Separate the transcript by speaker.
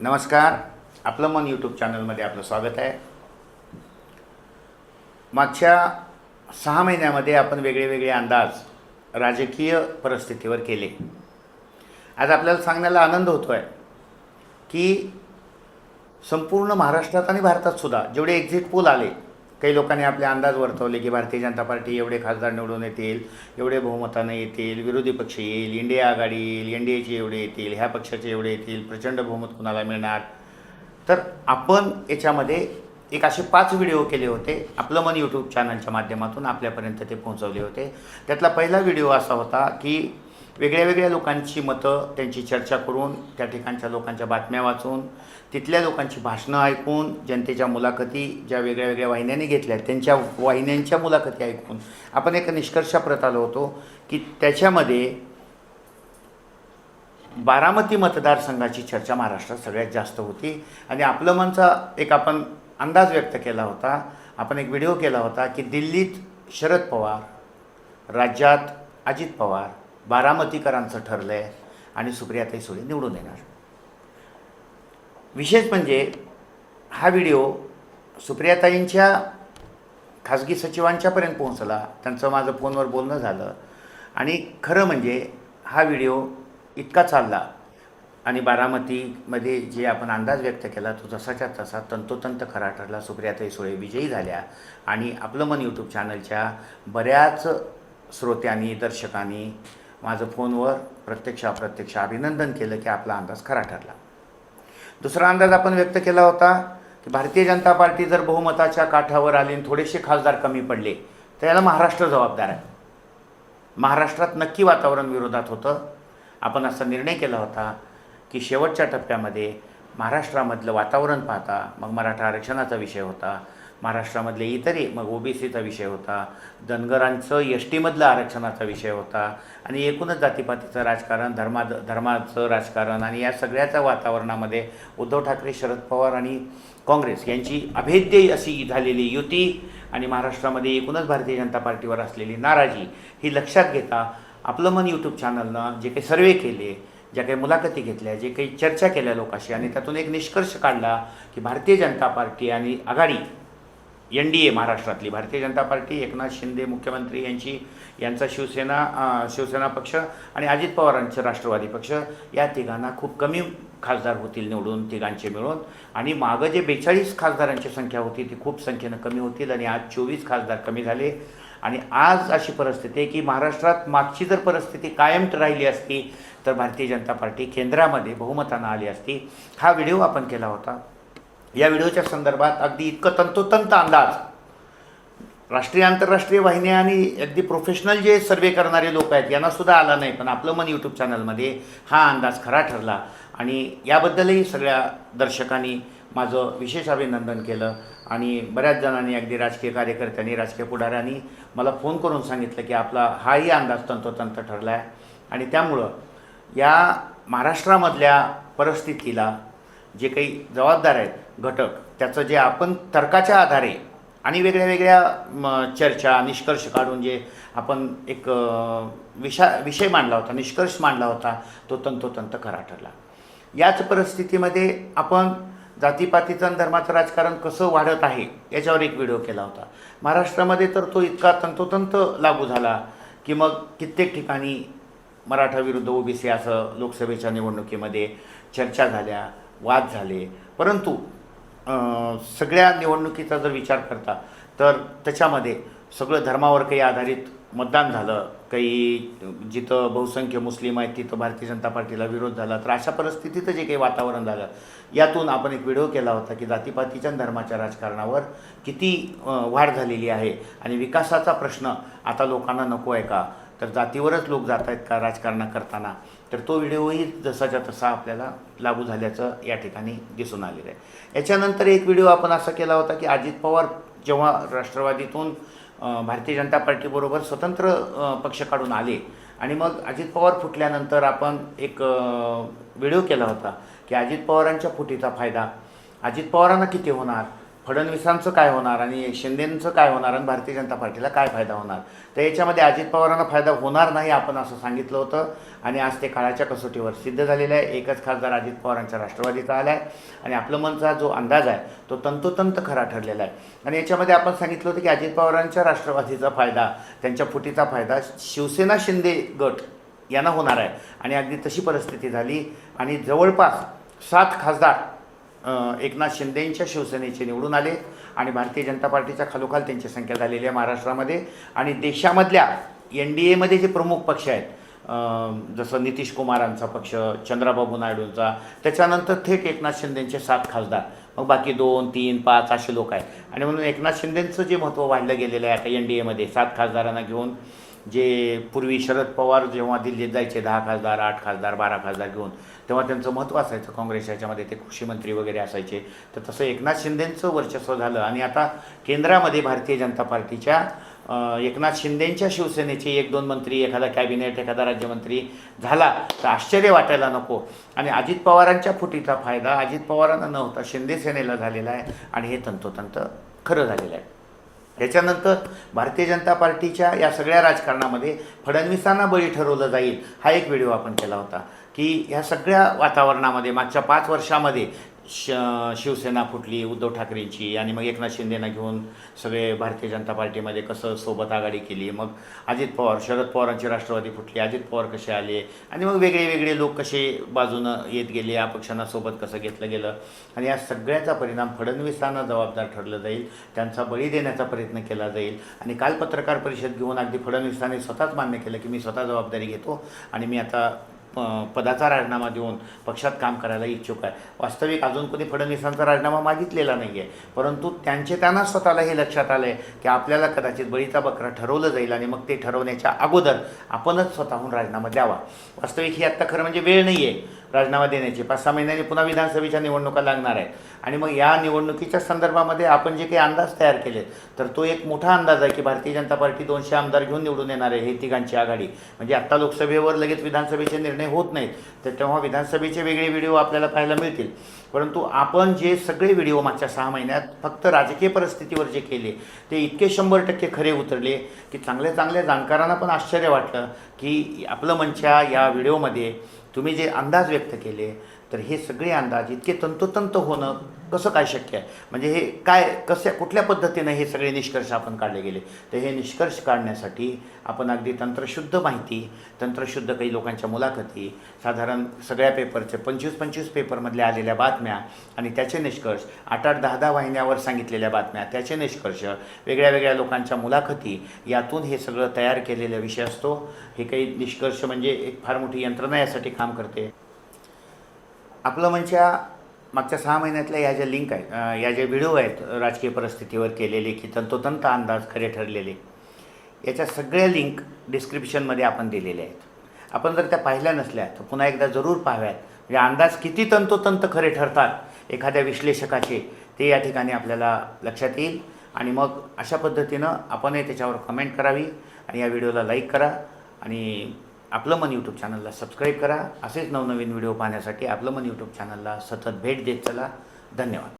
Speaker 1: नमस्कार. आपलं मन यूट्यूब चॅनलमध्ये आपलं स्वागत आहे. मागच्या सहा महिन्यामध्ये आपण वेगळे वेगळे अंदाज राजकीय परिस्थितीवर केले. आज आपल्याला सांगण्याला आनंद होतो आहे की संपूर्ण महाराष्ट्रात आणि भारतात सुद्धा जेवढे एक्झिट पोल आले काही लोकांनी आपले अंदाज वर्तवले की भारतीय जनता पार्टी एवढे खासदार निवडून येतील एवढे बहुमताने येतील विरोधी पक्ष येईल इंडिया आघाडी येईल एन डी एचे एवढे येतील ह्या पक्षाचे एवढे येतील प्रचंड बहुमत कुणाला मिळणार? तर आपण याच्यामध्ये एक असे पाच व्हिडिओ केले होते. आपलं मन यूट्यूब चॅनलच्या माध्यमातून आपल्यापर्यंत ते पोहोचवले होते. त्यातला पहिला व्हिडिओ असा होता की वेगळ्या वेगळ्या लोकांची मतं त्यांची चर्चा करून त्या ठिकाणच्या लोकांच्या बातम्या वाचून तिथल्या लोकांची भाषणं ऐकून जनतेच्या मुलाखती ज्या वेगळ्या वेगळ्या वाहिन्यांनी घेतल्या त्यांच्या वाहिन्यांच्या मुलाखती ऐकून. आपण एक निष्कर्षाप्रत आलो होतो की त्याच्यामध्ये बारामती मतदारसंघाची चर्चा महाराष्ट्रात सगळ्यात जास्त होती आणि आपलं मनचा एक आपण अंदाज व्यक्त केला होता आपण एक व्हिडिओ केला होता की दिल्लीत शरद पवार राज्यात अजित पवार बारामतीकरांचं ठरलं आहे आणि सुप्रियाताई सुळे निवडून येणार. विशेष म्हणजे हा व्हिडिओ सुप्रियाताईंच्या खाजगी सचिवांच्यापर्यंत पोहोचला त्यांचं माझं फोनवर बोलणं झालं आणि खरं म्हणजे हा व्हिडिओ इतका चालला आणि बारामतीमध्ये जे आपण अंदाज व्यक्त केला तो जसाच्या तसा तंतोतंत खरा ठरला. सुप्रियाताई सुळे विजयी झाल्या आणि आपलं मन यूट्यूब चॅनलच्या बऱ्याच श्रोत्यांनी दर्शकांनी माझं फोनवर प्रत्यक्ष अप्रत्यक्ष अभिनंदन केलं की आपला अंदाज खरा ठरला. दुसरा अंदाज आपण व्यक्त केला होता की भारतीय जनता पार्टी जर बहुमताच्या काठावर आली आणि थोडेसे खासदार कमी पडले तर याला महाराष्ट्र जबाबदार आहे. महाराष्ट्रात नक्की वातावरण विरोधात होतं. आपण असा निर्णय केला होता की शेवटच्या टप्प्यामध्ये महाराष्ट्रामधलं वातावरण पाहता मग मराठा आरक्षणाचा विषय होता महाराष्ट्रामधले इतरही मग ओबीसीचा विषय होता धनगरांचं एस टीमधलं आरक्षणाचा विषय होता आणि एकूणच जातीपातीचं राजकारण धर्मा धर्माचं राजकारण आणि या सगळ्याच्या वातावरणामध्ये उद्धव ठाकरे शरद पवार आणि काँग्रेस यांची अभेद्य अशी झालेली युती आणि महाराष्ट्रामध्ये एकूणच भारतीय जनता पार्टीवर असलेली नाराजी ही लक्षात घेता आपलं मन यूट्यूब चॅनलनं जे काही सर्वे केले ज्या काही मुलाखती घेतल्या जे काही चर्चा केल्या लोकांशी आणि त्यातून एक निष्कर्ष काढला की भारतीय जनता पार्टी आणि आघाडी एन डी ए महाराष्ट्रातली भारतीय जनता पार्टी एकनाथ शिंदे मुख्यमंत्री यांची यांचा शिवसेना शिवसेना पक्ष आणि अजित पवारांचं राष्ट्रवादी पक्ष या तिघांना खूप कमी खासदार होतील निवडून तिघांचे मिळून. आणि मागं जे बेचाळीस खासदारांची संख्या होती ती खूप संख्येनं कमी होतील आणि आज चोवीस खासदार कमी झाले. आणि आज अशी परिस्थिती आहे की महाराष्ट्रात मागची जर परिस्थिती कायम राहिली असती तर भारतीय जनता पार्टी केंद्रामध्ये बहुमतानं आली असती. हा व्हिडिओ आपण केला होता. या व्हिडिओच्या संदर्भात अगदी इतकं तंतोतंत अंदाज. राष्ट्रीय आंतरराष्ट्रीय वाहिन्या आणि अगदी प्रोफेशनल जे सर्वे करणारे लोक आहेत यांना सुद्धा आला नाही. पण आपलं मन यूट्यूब चॅनलमध्ये हा अंदाज खरा ठरला. आणि याबद्दलही सगळ्या दर्शकांनी माझं विशेष अभिनंदन केलं. आणि बऱ्याच जणांनी अगदी राजकीय कार्यकर्त्यांनी राजकीय पुढाऱ्यांनी मला फोन करून सांगितलं की आपला हाही अंदाज तंतोतंत ठरला आहे आणि त्यामुळं या महाराष्ट्रामधल्या परिस्थितीला जे काही जबाबदार आहेत घटक. त्याचं जे आपण तर्काच्या आधारे आणि वेगळ्या वेगळ्या चर्चा निष्कर्ष काढून जे आपण एक विषा विषय मांडला होता निष्कर्ष मांडला होता तो तंतोतंत खरा ठरला. याच परिस्थितीमध्ये आपण जातीपातीचं आणि धर्माचं राजकारण कसं वाढत आहे याच्यावर एक व्हिडिओ केला होता. महाराष्ट्रामध्ये तर तो इतका तंतोतंत लागू झाला की मग कित्येक ठिकाणी मराठा विरुद्ध ओबीसी असं लोकसभेच्या निवडणुकीमध्ये चर्चा झाल्या वाद झाले. परंतु सगळ्या निवडणुकीचा जर विचार करता तर त्याच्यामध्ये सगळं धर्मावर काही आधारित मतदान झालं. काही जिथं बहुसंख्य मुस्लिम आहेत तिथं भारतीय जनता पार्टीला विरोध झाला तर अशा परिस्थितीत जे काही वातावरण झालं. यातून आपण एक व्हिडिओ केला होता की जातीपातीच्या आणि धर्माच्या राजकारणावर किती वाढ झालेली आहे आणि विकासाचा प्रश्न आता लोकांना नको आहे का? तर जातीवरच लोक जात आहेत का राजकारण करताना? तर तो व्हिडिओही जसाच्या तसा आपल्याला लागू झाल्याचं या ठिकाणी दिसून आलेलं आहे. याच्यानंतर एक व्हिडिओ आपण असा केला होता की अजित पवार जेव्हा राष्ट्रवादीतून भारतीय जनता पार्टीबरोबर स्वतंत्र पक्ष काढून आले आणि मग अजित पवार फुटल्यानंतर आपण एक व्हिडिओ केला होता की अजित पवारांच्या फुटीचा फायदा अजित पवारांना किती होणार फडणवीसांचं काय होणार आणि शिंदेंचं काय होणार आणि भारतीय जनता पार्टीला काय फायदा होणार? तर याच्यामध्ये अजित पवारांना फायदा होणार नाही आपण असं सांगितलं होतं. आणि आज ते काळाच्या कसोटीवर सिद्ध झालेलं आहे. एकच खासदार अजित पवारांच्या राष्ट्रवादीचा आला आहे आणि आपलं मनचा जो अंदाज आहे तो तंतोतंत खरा ठरलेला आहे. आणि याच्यामध्ये आपण सांगितलं होतं की अजित पवारांच्या राष्ट्रवादीचा फायदा त्यांच्या फुटीचा फायदा शिवसेना शिंदे गट यांना होणार आहे. आणि अगदी तशी परिस्थिती झाली. आणि जवळपास सात खासदार एकनाथ शिंदेंच्या शिवसेनेचे निवडून आले आणि भारतीय जनता पार्टीच्या खालोखाल त्यांची संख्या झालेली आहे महाराष्ट्रामध्ये. आणि देशामधल्या एन डी एमध्ये जे प्रमुख पक्ष आहेत जसं नितीश कुमारांचा पक्ष चंद्राबाबू नायडूंचा त्याच्यानंतर थेट एकनाथ शिंदेंचे सात खासदार. मग बाकी दोन तीन पाच असे लोक आहेत. आणि म्हणून एकनाथ शिंदेंचं जे महत्त्व वाढलं गेलेलं आहे आता एन डी एमध्ये सात खासदारांना घेऊन जे पूर्वी शरद पवार जेव्हा दिल्लीत जायचे दहा खासदार आठ खासदार बारा खासदार घेऊन तेव्हा त्यांचं महत्त्व असायचं काँग्रेस याच्यामध्ये ते कृषी मंत्री वगैरे असायचे. तर तसं एकनाथ शिंदेंचं वर्चस्व झालं. आणि आता केंद्रामध्ये भारतीय जनता पार्टीच्या एकनाथ शिंदेंच्या शिवसेनेचे एक दोन मंत्री एखादा कॅबिनेट एखादा राज्यमंत्री झाला तर आश्चर्य वाटायला नको. आणि अजित पवारांच्या फुटीचा फायदा अजित पवारांना नव्हता शिंदे सेनेला झालेला आहे. आणि हे तंतोतंत खरं झालेलं आहे. ह्याच्यानंतर भारतीय जनता पार्टीच्या या सगळ्या राजकारणामध्ये फडणवीसांना बळी ठरवलं जाईल हा एक व्हिडिओ आपण केला होता. की ह्या सगळ्या वातावरणामध्ये मागच्या पाच वर्षामध्ये श शिवसेना फुटली उद्धव ठाकरेंची आणि मग एकनाथ शिंदेना घेऊन सगळे भारतीय जनता पार्टीमध्ये कसं सोबत आघाडी केली मग अजित पवार शरद पवारांची राष्ट्रवादी फुटली अजित पवार कसे आले आणि मग वेगळे वेगळे लोक कसे बाजूनं येत गेले या पक्षांना सोबत कसं घेतलं गेलं आणि या सगळ्याचा परिणाम फडणवीसांना जबाबदार ठरलं जाईल त्यांचा बळी देण्याचा प्रयत्न केला जाईल आणि काल पत्रकार परिषद घेऊन अगदी फडणवीसांनी स्वतःच मान्य केलं की मी स्वतः जबाबदारी घेतो आणि मी आता पदाचा राजीनामा देऊन पक्षात काम करायला इच्छुक आहे. वास्तविक अजून कोणी फडणवीसांचा राजीनामा मागितलेला नाही आहे परंतु त्यांचे त्यांना स्वतःला हे लक्षात आलं आहे की आपल्याला कदाचित बळीचा बकरा ठरवलं जाईल आणि मग ते ठरवण्याच्या अगोदर आपणच स्वतःहून राजीनामा द्यावा. वास्तविक ही आत्ता खरं म्हणजे वेळ नाही आहे राजीनामा देण्याची. पाच सहा महिन्यांनी पुन्हा विधानसभेच्या निवडणुका लागणार आहेत. आणि मग या निवडणुकीच्या संदर्भामध्ये आपण जे काही अंदाज तयार केले तर तो एक मोठा अंदाज आहे की भारतीय जनता पार्टी दोनशे आमदार घेऊन निवडून येणार आहे हे तिघांची आघाडी. म्हणजे आत्ता लोकसभेवर लगेच विधानसभेचे निर्णय होत नाहीत तर तेव्हा विधानसभेचे वेगळे व्हिडिओ आपल्याला पाहायला मिळतील. परंतु आपण जे सगळे व्हिडिओ मागच्या सहा महिन्यात फक्त राजकीय परिस्थितीवर जे केले ते इतके शंभर टक्के खरे उतरले की चांगल्या चांगल्या जाणकारांना पण आश्चर्य वाटलं की आपलं मंच्या या व्हिडिओमध्ये तुम्ही जे अंदाज व्यक्त केले तर हे सगळे अंदाज इतके तंतोतंत होणं कसं काय शक्य आहे? म्हणजे हे काय कसे कुठल्या पद्धतीनं हे सगळे निष्कर्ष आपण काढले गेले? तर हे निष्कर्ष काढण्यासाठी आपण अगदी तंत्रशुद्ध माहिती तंत्रशुद्ध काही लोकांच्या मुलाखती साधारण सगळ्या पेपरचे पंचवीस पंचवीस पेपरमधल्या आलेल्या बातम्या आणि त्याचे निष्कर्ष आठ आठ दहा दहा वाहिन्यावर सांगितलेल्या बातम्या त्याचे निष्कर्ष वेगळ्या वेगळ्या लोकांच्या मुलाखती यातून हे सगळं तयार केलेला विषय असतो. हे काही निष्कर्ष म्हणजे एक फार मोठी यंत्रणा यासाठी काम करते. आपलं म्हणजे मागच्या सहा महिन्यातल्या या ज्या लिंक आहेत या ज्या व्हिडिओ आहेत राजकीय परिस्थितीवर केलेले की तंतोतंत अंदाज खरे ठरलेले याच्या सगळ्या लिंक डिस्क्रिप्शनमध्ये आपण दिलेल्या आहेत. आपण जर त्या पाहिल्या नसल्या तर पुन्हा एकदा जरूर पाहाव्यात. म्हणजे अंदाज किती तंतोतंत खरे ठरतात एखाद्या विश्लेषकाचे ते या ठिकाणी आपल्याला लक्षात येईल. आणि मग अशा पद्धतीनं आपणही त्याच्यावर कमेंट करावी आणि या व्हिडिओला लाईक करा. आणि आपलं मन यूट्यूब चॅनलला सबस्क्राईब करा. असेच नवनवीन व्हिडिओ पाहण्यासाठी आपलं मन यूट्यूब चॅनलला सतत भेट देत चला. धन्यवाद.